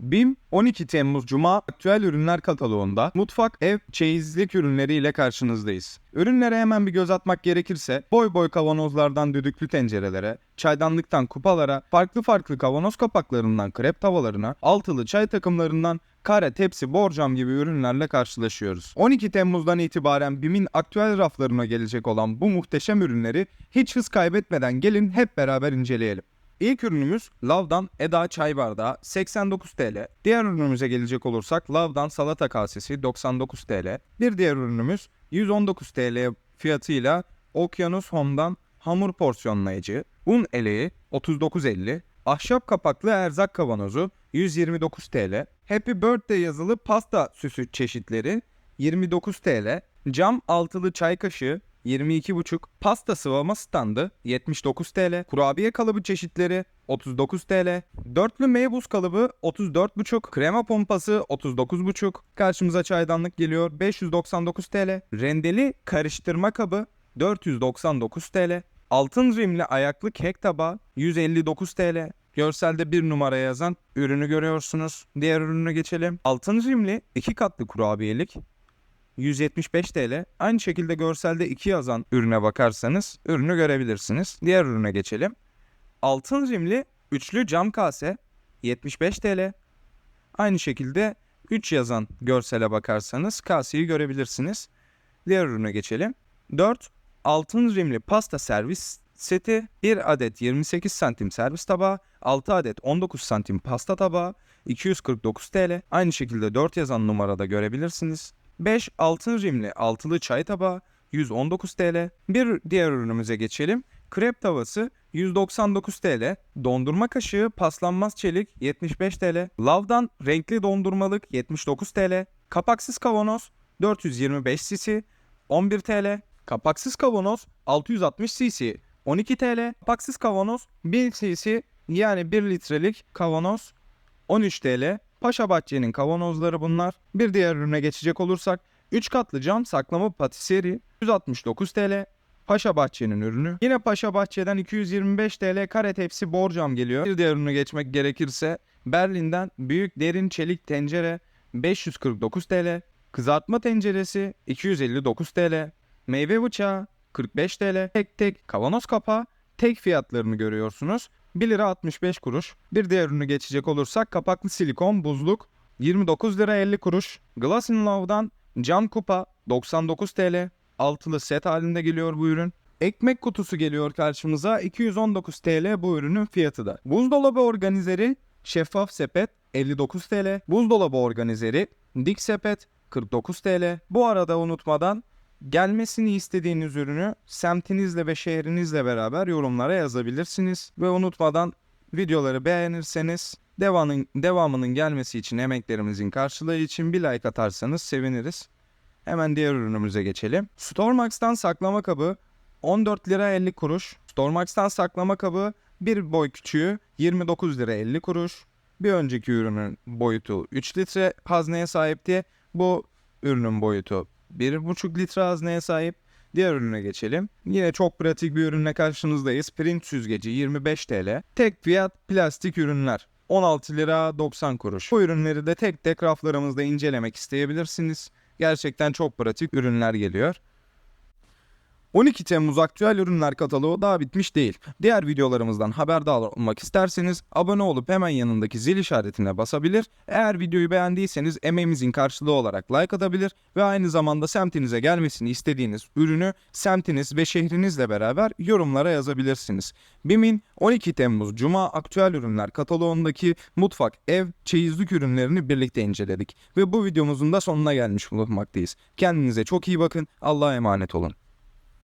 BİM 12 Temmuz Cuma aktüel ürünler kataloğunda mutfak, ev, çeyizlik ürünleriyle karşınızdayız. Ürünlere hemen bir göz atmak gerekirse boy boy kavanozlardan düdüklü tencerelere, çaydanlıktan kupalara, farklı farklı kavanoz kapaklarından krep tavalarına, altılı çay takımlarından kare, tepsi, borcam gibi ürünlerle karşılaşıyoruz. 12 Temmuz'dan itibaren BİM'in aktüel raflarına gelecek olan bu muhteşem ürünleri hiç hız kaybetmeden gelin hep beraber inceleyelim. İlk ürünümüz Lav'dan Eda çay bardağı 89 TL. Diğer ürünümüze gelecek olursak Lav'dan salata kasesi 99 TL. Bir diğer ürünümüz 119 TL fiyatıyla Okyanus Home'dan hamur porsiyonlayıcı, un eleği 39.50, ahşap kapaklı erzak kavanozu 129 TL, Happy Birthday yazılı pasta süsü çeşitleri 29 TL, cam altılı çay kaşığı 22,5 pasta sıvama standı 79 TL, kurabiye kalıbı çeşitleri 39 TL, dörtlü meybuz kalıbı 34,5, krema pompası 39,5, karşımıza çaydanlık geliyor 599 TL, rendeli karıştırma kabı 499 TL, altın rimli ayaklı kek tabağı 159 TL, Görselde bir numara yazan ürünü görüyorsunuz. Diğer ürününe geçelim. Altın rimli iki katlı kurabiyelik 175 TL. Aynı şekilde görselde 2 yazan ürüne bakarsanız ürünü görebilirsiniz. Diğer ürüne geçelim. Altın rimli üçlü cam kase 75 TL. Aynı şekilde 3 yazan görsele bakarsanız kaseyi görebilirsiniz. Diğer ürüne geçelim. 4 altın rimli pasta servis seti, 1 adet 28 santim servis tabağı, 6 adet 19 santim pasta tabağı, 249 TL. Aynı şekilde 4 yazan numarada görebilirsiniz. 5 altın rimli altılı çay tabağı 119 TL. Bir diğer ürünümüze geçelim. Krep tavası 199 TL. Dondurma kaşığı paslanmaz çelik 75 TL. Lav'dan renkli dondurmalık 79 TL. Kapaksız kavanoz 425 cc 11 TL. Kapaksız kavanoz 660 cc 12 TL. Kapaksız kavanoz 1000 cc yani 1 litrelik kavanoz 13 TL. Paşa Bahçe'nin kavanozları bunlar. Bir diğer ürüne geçecek olursak 3 katlı cam saklama patiseri 169 TL. Paşa Bahçe'nin ürünü. Yine Paşa Bahçe'den 225 TL kare tepsi borcam geliyor. Bir diğer ürüne geçmek gerekirse Berlin'den büyük derin çelik tencere 549 TL. Kızartma tenceresi 259 TL. Meyve bıçağı 45 TL. Tek tek kavanoz kapağı tek fiyatlarını görüyorsunuz. 1 lira 65 kuruş. Bir diğer ürünü geçecek olursak kapaklı silikon buzluk 29 lira 50 kuruş. Glass Love'dan cam kupa 99 TL. Altılı set halinde geliyor bu ürün. Ekmek kutusu geliyor karşımıza 219 TL bu ürünün fiyatı da. Buzdolabı organizeri şeffaf sepet 59 TL. Buzdolabı organizeri dik sepet 49 TL. Bu arada unutmadan gelmesini istediğiniz ürünü semtinizle ve şehrinizle beraber yorumlara yazabilirsiniz. Ve unutmadan videoları beğenirseniz devamının, devamının gelmesi için emeklerimizin karşılığı için bir like atarsanız seviniriz. Hemen diğer ürünümüze geçelim. Stormax'tan saklama kabı 14 lira 50 kuruş. Stormax'tan saklama kabı bir boy küçüğü 29 lira 50 kuruş. Bir önceki ürünün boyutu 3 litre hazneye sahipti. Bu ürünün boyutu 1,5 litre hazneye sahip. Diğer ürüne geçelim. Yine çok pratik bir ürünle karşınızdayız. Print süzgeci 25 TL. Tek fiyat plastik ürünler. 16 lira 90 kuruş. Bu ürünleri de tek tek raflarımızda incelemek isteyebilirsiniz. Gerçekten çok pratik ürünler geliyor. 12 Temmuz aktüel ürünler kataloğu daha bitmiş değil. Diğer videolarımızdan haberdar olmak isterseniz abone olup hemen yanındaki zil işaretine basabilir. Eğer videoyu beğendiyseniz emeğimizin karşılığı olarak like atabilir ve aynı zamanda semtinize gelmesini istediğiniz ürünü semtiniz ve şehrinizle beraber yorumlara yazabilirsiniz. BİM'in 12 Temmuz Cuma aktüel ürünler kataloğundaki mutfak, ev, çeyizlik ürünlerini birlikte inceledik ve bu videomuzun da sonuna gelmiş bulunmaktayız. Kendinize çok iyi bakın. Allah'a emanet olun.